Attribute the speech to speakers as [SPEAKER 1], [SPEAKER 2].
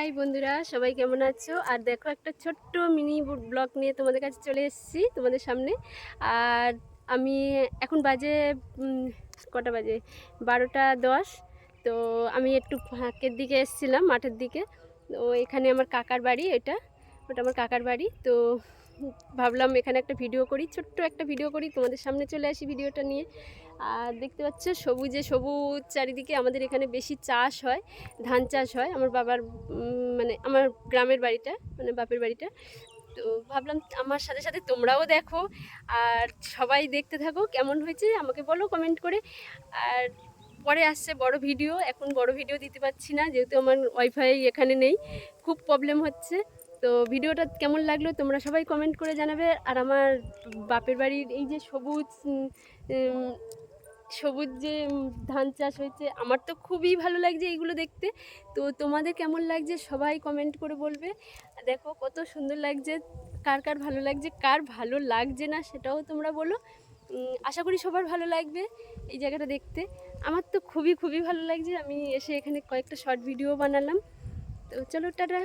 [SPEAKER 1] High বন্ধুরা, সবাই কেমন আছো? আর দেখো, একটা ছোট্ট মিনি ব্লগ নিয়ে তোমাদের কাছে চলে এসেছি তোমাদের সামনে। আর আমি এখন বাজে কটা বাজে? বারোটা দশ। তো আমি একটু ফাঁকের দিকে এসেছিলাম, মাঠের দিকে। তো এখানে আমার কাকার বাড়ি এটা, ওটা আমার কাকার বাড়ি। তো ভাবলাম এখানে একটা ভিডিও করি, ছোট্ট একটা ভিডিও করি, তোমাদের সামনে চলে আসি ভিডিওটা নিয়ে। আর দেখতে পাচ্ছ, সবুজে সবুজ চারিদিকে আমাদের এখানে বেশি চাষ হয়, ধান চাষ হয়, আমার বাবার মানে আমার গ্রামের বাড়িটা মানে বাপের বাড়িটা। তো ভাবলাম আমার সাথে সাথে তোমরাও দেখো, আর সবাই দেখতে থাকো, কেমন হয়েছে আমাকে বলো কমেন্ট করে। আর পরে আসছে বড় ভিডিও এখন বড় ভিডিও দিতে পারছি না, যেহেতু আমার ওয়াইফাই এখানে নেই, খুব প্রবলেম হচ্ছে। তো ভিডিওটা কেমন লাগল তোমরা সবাই কমেন্ট করে জানাবে। আর আমার বাপের বাড়ির এই যে সবুজ সবুজ যে ধান চাষ হয়েছে, আমার তো খুবই ভালো লাগছে এইগুলো দেখতে। তো তোমাদের কেমন লাগছে সবাই কমেন্ট করে বলবে। দেখো কত সুন্দর লাগছে, কার কার ভালো লাগছে, কার ভালো লাগছে না সেটাও তোমরা বলো। আশা করি সবার ভালো লাগবে এই জায়গাটা দেখতে। আমার তো খুবই খুবই ভালো লাগছে, আমি এসে এখানে কয়েকটা শর্ট ভিডিও বানালাম। তো চলো, টাটা।